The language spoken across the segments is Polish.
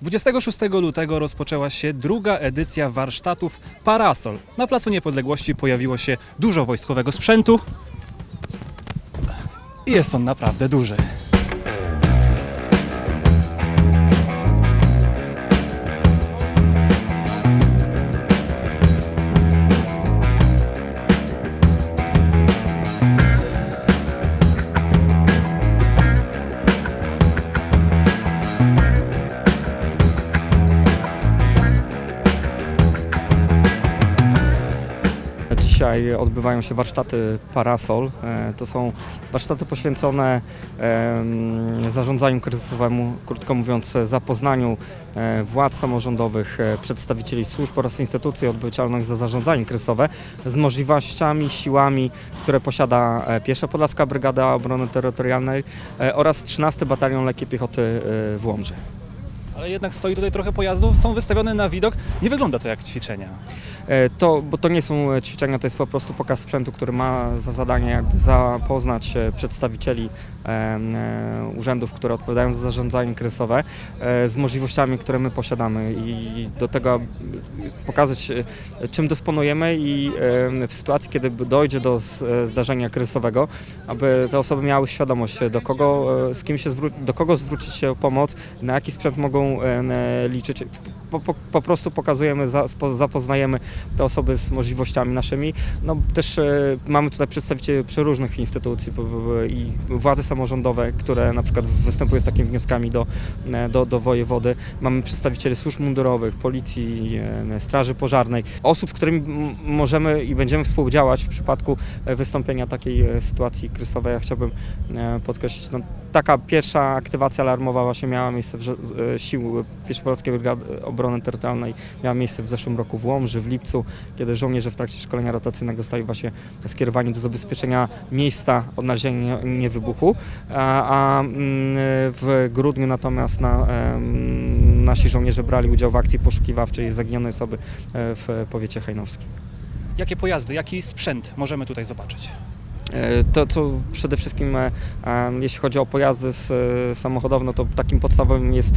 Dwudziestego 26 lutego rozpoczęła się druga edycja warsztatów Parasol. Na Placu Niepodległości pojawiło się dużo wojskowego sprzętu i jest on naprawdę duży. Dzisiaj odbywają się warsztaty Parasol. E, To są warsztaty poświęcone zarządzaniu kryzysowemu, krótko mówiąc zapoznaniu e, władz samorządowych, e, przedstawicieli służb oraz instytucji odpowiedzialnych za zarządzanie kryzysowe z możliwościami, siłami, które posiada Pierwsza Podlaska Brygada Obrony Terytorialnej oraz 13 Batalion Lekkiej Piechoty w Łomży. Ale jednak stoi tutaj trochę pojazdów, są wystawione na widok. Nie wygląda to jak ćwiczenia. E, To, bo to nie są e, ćwiczenia, to jest po prostu pokaz sprzętu, który ma za zadanie jakby zapoznać e, przedstawicieli urzędów, które odpowiadają za zarządzanie kryzysowe z możliwościami, które my posiadamy i do tego pokazać czym dysponujemy i w sytuacji, kiedy dojdzie do zdarzenia kryzysowego, aby te osoby miały świadomość, do kogo, z kim się do kogo zwrócić się o pomoc, na jaki sprzęt mogą liczyć. Po, po, po prostu pokazujemy, zapoznajemy te osoby z możliwościami naszymi. No, też e, mamy tutaj przedstawicieli przeróżnych instytucji i władze samorządowe, które na przykład występują z takimi wnioskami do, e, do, do wojewody. Mamy przedstawicieli służb mundurowych, policji, e, straży pożarnej, osób, z którymi możemy i będziemy współdziałać w przypadku wystąpienia takiej sytuacji kryzysowej. Ja chciałbym podkreślić, no, taka pierwsza aktywacja alarmowa właśnie miała miejsce w, sił Pierwszopolskiej Brygady Obrony Terytorialnej miała miejsce w zeszłym roku w Łomży, w lipcu, kiedy żołnierze w trakcie szkolenia rotacyjnego zostali właśnie skierowani do zabezpieczenia miejsca odnalezienia niewybuchu, a, a mm, w grudniu natomiast na, nasi żołnierze brali udział w akcji poszukiwawczej zaginionej osoby e, w powiecie hajnowskim. Jakie pojazdy, jaki sprzęt możemy tutaj zobaczyć? E, To, co przede wszystkim, e, jeśli chodzi o pojazdy samochodowe, no to takim podstawowym jest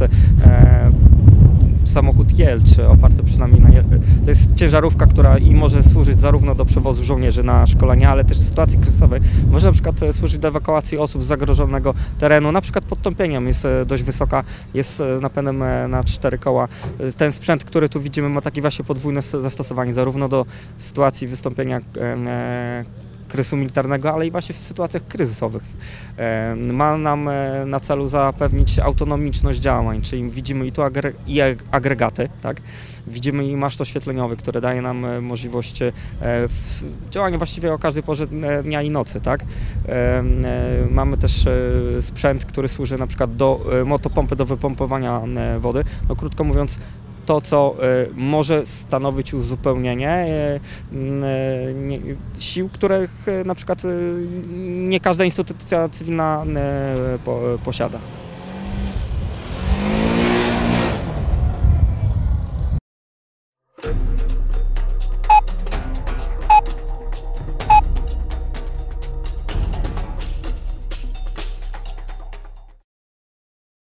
samochód Jel, czy oparty przynajmniej na Jel. To jest ciężarówka, która i może służyć zarówno do przewozu żołnierzy na szkolenia, ale też w sytuacji kryzysowej może na przykład e, służyć do ewakuacji osób z zagrożonego terenu, na przykład pod tąpieniem jest e, dość wysoka, jest e, napędem na cztery koła. Ten sprzęt, który tu widzimy ma takie właśnie podwójne zastosowanie, zarówno do sytuacji wystąpienia kryzysu militarnego, ale i właśnie w sytuacjach kryzysowych. E, Ma nam e, na celu zapewnić autonomiczność działań, czyli widzimy i tu agre- i ag- agregaty, tak? widzimy i maszt oświetleniowy, który daje nam e, możliwość działania właściwie o każdej porze dnia i nocy. Tak? Mamy też sprzęt, który służy na przykład do motopompy do wypompowania wody. No, krótko mówiąc, to, co e, może stanowić uzupełnienie e, e, sił, których na przykład nie każda instytucja cywilna po, posiada.